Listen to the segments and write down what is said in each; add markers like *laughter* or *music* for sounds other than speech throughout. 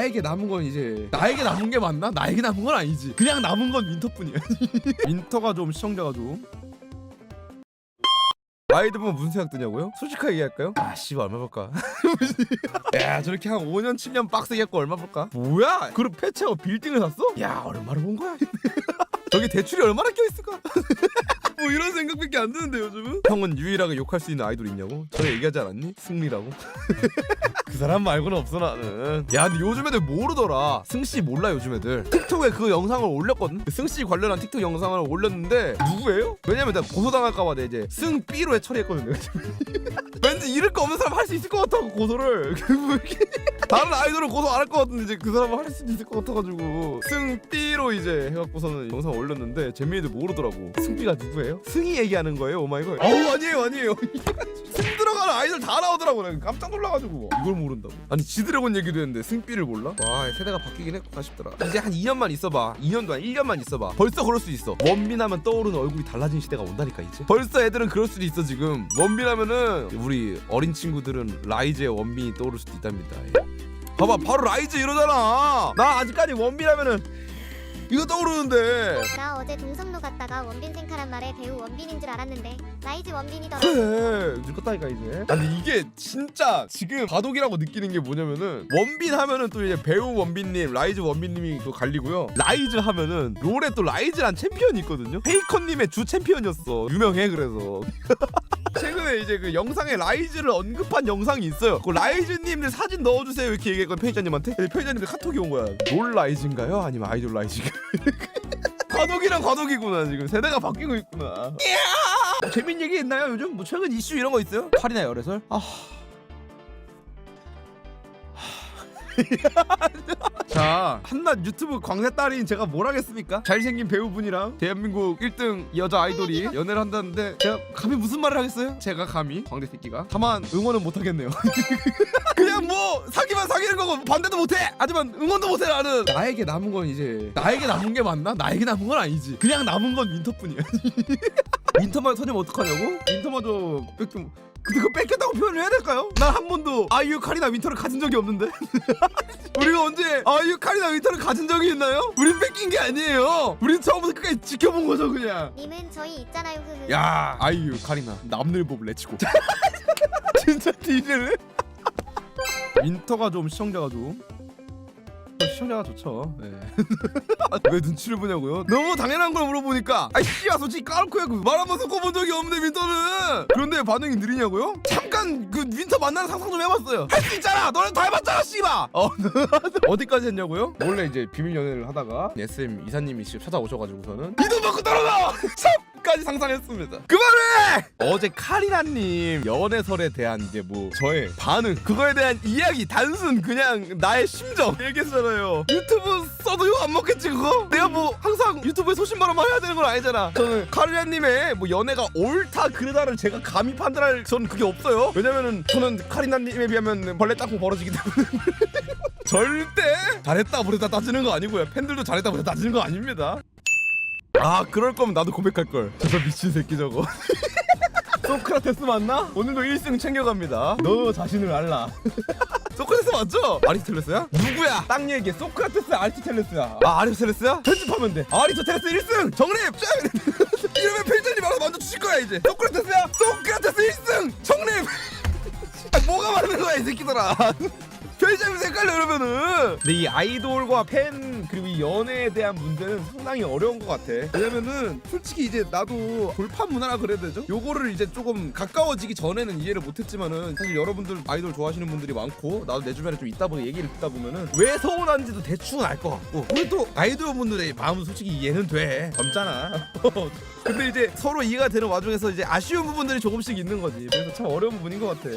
나에게 남은 건 이제 나에게 남은 게 맞나? 나에게 남은 건 아니지. 그냥 남은 건 윈터뿐이야. *laughs* 윈터가 좀 시청자가 좀 아이들 보면 무슨 생각 드냐고요? 솔직하게 얘기할까요? 아 씨발 얼마 벌까? *laughs* 야 저렇게 한 5년 7년 빡세게 했고 얼마 벌까? 뭐야? 그룹 패치하고 빌딩을 샀어? 야 얼마를 본 거야? *laughs* 저기 대출이 얼마나 껴있을까? 뭐 이런 생각밖에 안 드는데 요즘은? 형은 유일하게 욕할 수 있는 아이돌 있냐고? 전에 얘기하지 않았니? 승리라고? *laughs* 그 사람 말고는 없어 나는 야 근데 요즘 애들 모르더라. 승씨 몰라 요즘 애들. 틱톡에 그 영상을 올렸거든? 그 승씨 관련한 틱톡 영상을 올렸는데 누구예요? 왜냐면 내가 고소당할까봐 내가 이제 승삐로 해 처리했거든 내가. *laughs* 왠지 잃을 거 없는 사람 할 수 있을 것 같아 고소를. *laughs* 다른 아이돌은 고소 안 할 것 같은데 이제 그 사람은 할 수도 있을 것 같아가지고. 승삐로 이제 해갖고서는 영상 올렸는데 재민이들 모르더라고. 승삐가 누구예요? 승이 얘기하는 거예요? 오마이걸 어우 아니에요 아니에요. *laughs* 승 들어가는 아이돌 다 나오더라고 내가. 깜짝 놀라가지고. 이걸 모른다고? 아니 지드래곤 얘기도 했는데 승삐를 몰라? 와 세대가 바뀌긴 했구나 싶더라. 이제 한 2년만 있어봐. 2년도 아니 1년만 있어봐. 벌써 그럴 수 있어. 원빈하면 떠오르는 얼굴이 달라진 시대가 온다니까 이제. 벌써 애들은 그럴 수도 있어 지금. 원빈하면은 우리 어린 친구들은 라이즈의 원빈이 떠오를 수도 있답니다. 예. 봐봐 바로 라이즈 이러잖아. 나 아직까지 원빈하면은 이거 떠오르는데. 나 어제 동성로 갔다가 원빈 생카란 말에 배우 원빈인 줄 알았는데 라이즈 원빈이더라. 그래 늙었다니까 이제. 아니 이게 진짜 지금 바독이라고 느끼는 게 뭐냐면은 원빈 하면은 또 이제 배우 원빈님 라이즈 원빈님이 또 갈리고요. 라이즈 하면은 롤에 또 라이즈란 챔피언이 있거든요. 페이커님의 주 챔피언이었어. 유명해 그래서 *laughs* 최근에 이제 그 영상에 라이즈를 언급한 영상이 있어요 그 라이즈님들 사진 넣어주세요 이렇게 얘기했거든 편집자님한테 근데 편집자님들 카톡이 온 거야 롤 라이즈인가요? 아니면 아이돌 라이즈인가요? 과독이랑 과독이구나 지금 세대가 바뀌고 있구나 뭐 재밌는 얘기 있나요 요즘? 뭐 최근 이슈 이런 거 있어요? 칼이나 열애설? 아... *laughs* 자 한낱 유튜브 광세 딸인 제가 뭘 하겠습니까? 잘생긴 배우분이랑 대한민국 1등 여자 아이돌이 연애를 한다는데 제가 감히 무슨 말을 하겠어요? 제가 감히 광대 새끼가 다만 응원은 못 하겠네요 *laughs* 그냥 뭐 사귀면 사귀는 거고 반대도 못해 하지만 응원도 못해 나는 나에게 남은 건 이제 나에게 남은 게 맞나? 나에게 남은 건 아니지 그냥 남은 건 윈터뿐이야 *laughs* 윈터만 터지면 어떡하냐고? 윈터마저 뺏기면 근데 그거 뺏겼다고 표현을 해야 될까요? 난 한 번도 아이유 카리나 윈터를 가진 적이 없는데 *laughs* 우리가 언제 아이유 카리나 윈터를 가진 적이 있나요? 우린 뺏긴 게 아니에요 우린 처음부터 끝까지 지켜본 거죠 그냥 님은 저희 있잖아요. 흐흐. 야 아이유 카리나 남늘보브 레츠고 *laughs* 진짜 뒤질래? 윈터가 좀 시청자가 좀 시청자가 좋죠. 네. *laughs* 왜 눈치를 보냐고요? 너무 당연한 걸 물어보니까 아 씨야 솔직히 까놓고 해고 말 한번 섞어본 적이 없는데 윈터는 그런데 반응이 느리냐고요? 잠깐 그 윈터 만나는 상상 좀 해봤어요. 할 수 있잖아. 너네 다 해봤잖아 씨발. 어 *laughs* 어디까지 했냐고요? 원래 이제 비밀 연애를 하다가 SM 이사님이 직접 찾아오셔가지고서는 이 돈 받고 떨어 *laughs* 져. 까지 상상했습니다. 그만해! 어제 카리나님 연애설에 대한 이제 뭐 저의 반응 그거에 대한 이야기 단순 그냥 나의 심정 얘기했잖아요. 유튜브 써도 욕안 먹겠지 그거? 내가 뭐 항상 유튜브에 소신발언만 해야 되는 건 아니잖아. 저는 카리나님의 뭐 연애가 옳다 그르다를 제가 감히 판단할 저는 그게 없어요. 왜냐면은 저는 카리나님에 비하면 벌레 땅콩 벌어지기 때문에. *laughs* 절대 잘했다 못했다 따지는 거 아니고요. 팬들도 잘했다 못했다 따지는 거 아닙니다. 아 그럴 거면 나도 고백할 걸. 저저 미친 새끼 저거. *laughs* 소크라테스 맞나? 오늘도 1승 챙겨갑니다. 너 자신을 알라. *laughs* 소크라테스 맞죠? 아리스텔레스야? 누구야? 땅 얘기해. 소크라테스 아리스텔레스야. 아 아리스텔레스야? 편집하면 돼. 아리스텔레스 1승 정립. 쫙! *laughs* 이러면 편집자님 알아서 만져 주실 거야 이제. 소크라테스야? 소크라테스 1승 정립. 아, 뭐가 맞는 거야 이 새끼들아. 편의점에서 헷갈려 이러면은. 근데 이 아이돌과 팬 그리고 이 연애에 대한 문제는 상당히 어려운 것 같아. 왜냐면은 솔직히 이제 나도 돌판 문화라 그래야 되죠? 요거를 이제 조금 가까워지기 전에는 이해를 못했지만은 사실 여러분들 아이돌 좋아하시는 분들이 많고 나도 내 주변에 좀 있다 보니 얘기를 듣다 보면은 왜 서운한지도 대충 알 것 같고. 그리고 또 아이돌 분들의 마음은 솔직히 이해는 돼. 젊잖아. *laughs* 근데 이제 서로 이해가 되는 와중에서 이제 아쉬운 부분들이 조금씩 있는 거지. 그래서 참 어려운 부분인 것 같아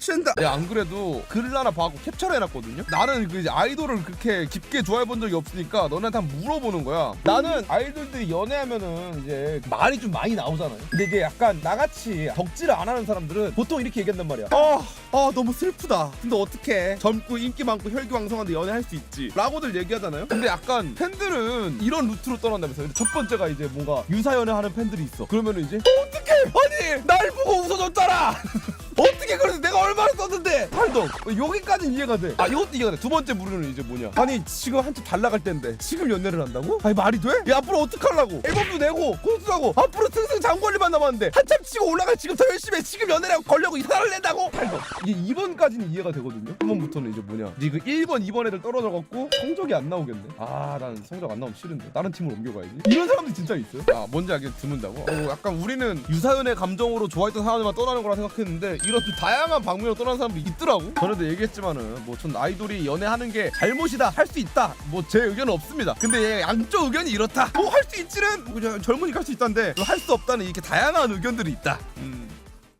취한다. 내가 안 그래도 글을 하나 봐고 캡처를 해놨거든요. 나는 그 이제 아이돌을 그렇게 깊게 좋아해 본 적이 없으니까 너네한테 한번 물어보는 거야. 나는 아이돌들이 연애하면은 이제 말이 좀 많이 나오잖아요. 근데 이제 약간 나같이 덕질을 안 하는 사람들은 보통 이렇게 얘기한단 말이야. 아, 아 너무 슬프다. 근데 어떻게 젊고 인기 많고 혈기왕성한데 연애할 수 있지? 라고들 얘기하잖아요. 근데 약간 팬들은 이런 루트로 떠난다면서. 근데 첫 번째가 이제 뭔가 유사 연애하는 팬들이 있어. 그러면은 이제 어떻게 아니 날 보고 웃어줬잖아. 어떻게 그래서 내가 얼마나 썼는데? 어, 여기까지는 이해가 돼아 이것도 이해가 돼두 번째 무료는 이제 뭐냐? 아니 지금 한참 잘 나갈 때인데. 지금 연애를 한다고? 아니 말이 돼? 야 앞으로 어떡하려고? 앨범도 내고 콘서트 하고 앞으로 승승장구할일만 남았는데 한참 치고 올라갈 지금 더 열심히 해. 지금 연애를 하고 걸려고 이사를 낸다고? 팔덕 이게 2번까지는 이해가 되거든요. 3번부터는 이제 뭐냐? 리그 1번 2번 애들 떨어져갖고 성적이 안 나오겠네. 아 난 성적 안 나오면 싫은데. 다른 팀으로 옮겨가야지. 이런 사람들 진짜 있어요? 아 뭔지 알겠 드문다고? 어, 약간 우리는 유사연의 감정으로 좋아했던 사람들만 떠나는 거라 생각했는데 이런 좀 다양한 방면으로 떠나는 사람도 있더라고. 전에도 얘기했지만은 뭐 전 아이돌이 연애하는 게 잘못이다 할 수 있다 뭐 제 의견은 없습니다. 근데 양쪽 의견이 이렇다. 뭐 할 수 있지는 뭐 그냥 젊으니까 할 수 있다는데 할 수 없다는 이렇게 다양한 의견들이 있다. 음